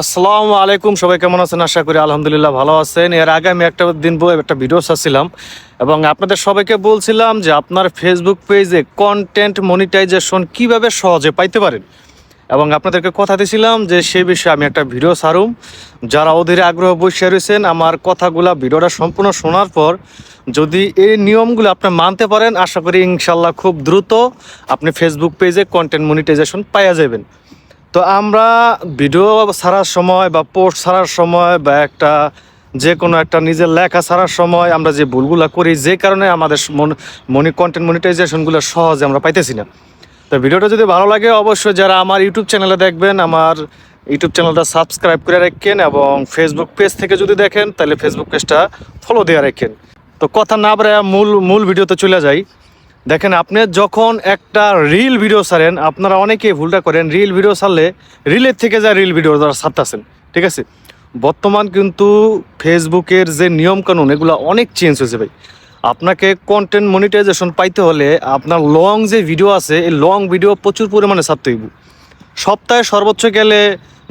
আসসালামু আলাইকুম, সবাই কেমন আছেন? আশা করি আলহামদুলিল্লাহ ভালো আছেন। এর আগে আমি একটা দিন একটা ভিডিও ছাড়ছিলাম এবং আপনাদের সবাইকে বলছিলাম যে আপনার ফেসবুক পেজে কন্টেন্ট মনিটাইজেশন কীভাবে সহজে পাইতে পারেন? এবং আপনাদেরকে কথা দিয়েছিলাম যে সেই বিষয়ে আমি একটা ভিডিও ছাড়ুম। যারা অধীরে আগ্রহ বসে রয়েছেন, আমার কথাগুলা ভিডিওটা সম্পূর্ণ শোনার পর যদি এই নিয়মগুলো আপনি মানতে পারেন, আশা করি ইনশাল্লাহ খুব দ্রুত আপনি ফেসবুক পেজে কন্টেন্ট মনিটাইজেশন পাইয়া যাবেন। তো আমরা ভিডিও ছাড়ার সময় বা পোস্ট ছাড়ার সময় বা একটা যে কোনো একটা নিজের লেখা ছাড়ার সময় আমরা যে ভুলগুলো করি, যে কারণে আমাদের মনি কন্টেন্ট মনিটাইজেশনগুলো সহজে আমরা পাইতেছি না। তো ভিডিওটা যদি ভালো লাগে, অবশ্যই যারা আমার ইউটিউব চ্যানেলে দেখবেন, আমার ইউটিউব চ্যানেলটা সাবস্ক্রাইব করে রাখেন এবং ফেসবুক পেজ থেকে যদি দেখেন, তাহলে ফেসবুক পেজটা ফলো দিয়ে রাখেন। তো কথা না বাড়ায় মূল মূল ভিডিওতে চলে যাই। দেখেন, আপনি যখন একটা রিল ভিডিও ছাড়েন, আপনারা অনেকেই ভুলটা করেন রিল ভিডিও ছাড়লে রিলের থেকে যা রিল ভিডিও দ্বারা ছাড়তেছেন, ঠিক আছে? বর্তমান কিন্তু ফেসবুকের যে নিয়মকানুন, এগুলো অনেক চেঞ্জ হয়েছে ভাই। আপনাকে কন্টেন্ট মনিটাইজেশন পাইতে হলে আপনার লং যে ভিডিও আছে, এই লং ভিডিও প্রচুর পরিমাণে ছাড়তে হইব। সপ্তাহে সর্বোচ্চ গেলে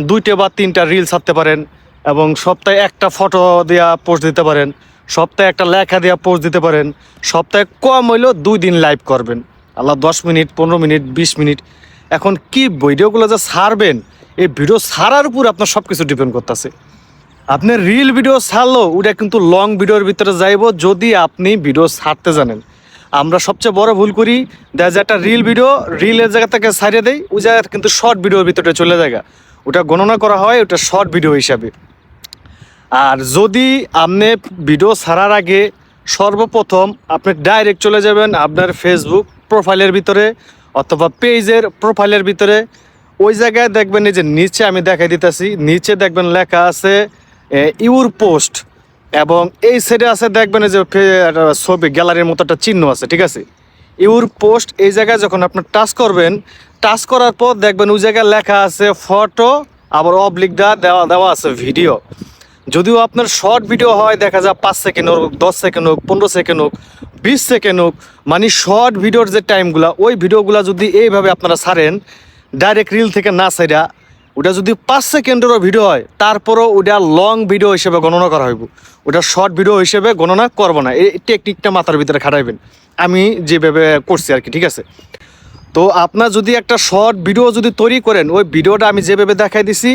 দুইটা বা তিনটা রিল ছাড়তে পারেন এবং সপ্তাহে একটা ফটো দেওয়া পোস্ট দিতে পারেন। সপ্তাহে একটা লেখা দেওয়া পোস্ট দিতে পারেন। সপ্তাহে কম হইলেও দুই দিন লাইভ করবেন। আল্লাহ দশ মিনিট, পনেরো মিনিট, বিশ মিনিট। এখন কি ভিডিওগুলো যে ছাড়বেন, এই ভিডিও ছাড়ার উপর আপনার সব কিছু ডিপেন্ড করতেছে। আপনি রিল ভিডিও ছাড়লো, ওটা কিন্তু লং ভিডিওর ভিতরে যাইব যদি আপনি ভিডিও ছাড়তে জানেন। আমরা সবচেয়ে বড় ভুল করি, দেখা একটা রিল ভিডিও রিলের জায়গা থেকে ছাড়িয়ে দেয় ওই জায়গা কিন্তু শর্ট ভিডিওর ভিতরে চলে যায় ওটা গণনা করা হয়, ওটা শর্ট ভিডিও হিসাবে। আর যদি আপনি ভিডিও ছাড়ার আগে সর্বপ্রথম আপনি ডাইরেক্ট চলে যাবেন আপনার ফেসবুক প্রোফাইলের ভিতরে অথবা পেজের প্রোফাইলের ভিতরে। ওই জায়গায় দেখবেন এই যে নিচে আমি দেখাই দিতেছি, নিচে দেখবেন লেখা আছে ইউর পোস্ট এবং এই সাইডে আছে দেখবেন যে ছবি গ্যালারির মতো একটা চিহ্ন আছে, ঠিক আছে? ইউর পোস্ট এই জায়গায় যখন আপনি টাচ করবেন টাচ করার পর দেখবেন ওই জায়গায় লেখা আছে ফটো আবার অবলিকটা দেওয়া দেওয়া আছে ভিডিও যদিও আপনার শর্ট ভিডিও হয়, দেখা যায় পাঁচ সেকেন্ড হোক, দশ সেকেন্ড হোক, পনেরো সেকেন্ড হোক, বিশ সেকেন্ড হোক মানে শর্ট ভিডিওর যে টাইমগুলো, ওই ভিডিওগুলো যদি এইভাবে আপনারা ছাড়েন ডাইরেক্ট রিল থেকে না ছাইরা ওটা যদি পাঁচ সেকেন্ডেরও ভিডিও হয়, তারপরও ওটা লং ভিডিও হিসেবে গণনা করা হইব। ওটা শর্ট ভিডিও হিসেবে গণনা করব না। এই টেকনিকটা মাথার ভিতরে খাটাইবেন। আমি যেভাবে করছি আর কি ঠিক আছে? তো আপনার যদি একটা শর্ট ভিডিও যদি তৈরি করেন, ওই ভিডিওটা আমি যেভাবে দেখাই দিছি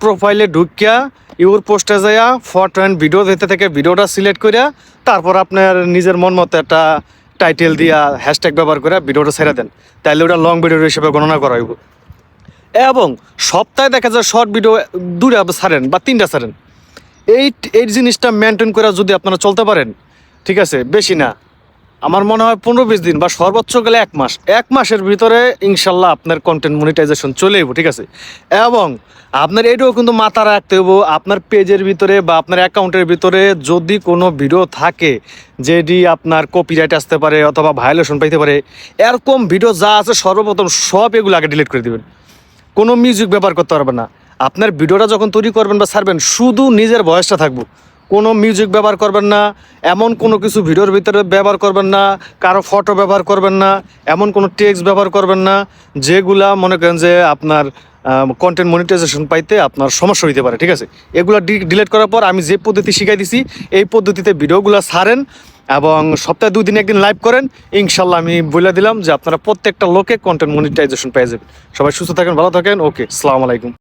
প্রোফাইলে ঢুকিয়া ইউর পোস্টে যাইয়া ফটো অ্যান্ড ভিডিও দিতে থেকে ভিডিওটা সিলেক্ট করিয়া তারপর আপনার নিজের মন মতো একটা টাইটেল দিয়া হ্যাশট্যাগ ব্যবহার করে ভিডিওটা ছেড়ে দেন। তাহলে ওটা লং ভিডিও হিসেবে গণনা করা হইব। এবং সপ্তাহে দেখা যায় শর্ট ভিডিও দুটা ছাড়েন বা তিনটা ছাড়েন। এই এই জিনিসটা মেনটেন করে যদি আপনারা চলতে পারেন, ঠিক আছে? বেশি না। আমার মনে হয় পনেরো বিশ দিন বা সর্বোচ্চ গেলে এক মাস। এক মাসের ভিতরে ইনশাল্লাহ আপনার কন্টেন্ট মনিটাইজেশন চলে যাব ঠিক আছে? এবং আপনার এটাও কিন্তু মাথা রাখতে হব আপনার পেজের ভিতরে বা আপনার অ্যাকাউন্টের ভিতরে যদি কোনো ভিডিও থাকে যেটি আপনার কপিরাইট আসতে পারে অথবা ভায়োলেশন পাইতে পারে, এরকম ভিডিও যা আছে সর্বপ্রথম সব এগুলো আগে ডিলিট করে দিবেন। কোনো মিউজিক ব্যবহার করতে পারবেন না। আপনার ভিডিওটা যখন তৈরি করবেন বা ছাড়বেন, শুধু নিজের ভয়েসটা থাকব। কোনো মিউজিক ব্যবহার করবেন না, এমন কোনো কিছু ভিডিওর ভিতরে ব্যবহার করবেন না, কারও ফটো ব্যবহার করবেন না, এমন কোনো টেক্সট ব্যবহার করবেন না, যেগুলা মনে করেন যে আপনার কন্টেন্ট মনিটাইজেশন পাইতে আপনার সমস্যা হইতে পারে, ঠিক আছে? এগুলো ডিলিট করার পর আমি যে পদ্ধতি শিখাই দিছি, এই পদ্ধতিতে ভিডিওগুলো সারেন এবং সপ্তাহে দুই দিন একদিন লাইভ করেন, ইনশাল্লাহ আমি বলে দিলাম যে আপনারা প্রত্যেকটা লোকে কন্টেন্ট মনিটাইজেশন পেয়ে যাবেন। সবাই সুস্থ থাকেন, ভালো থাকেন ওকে আসসালামু আলাইকুম।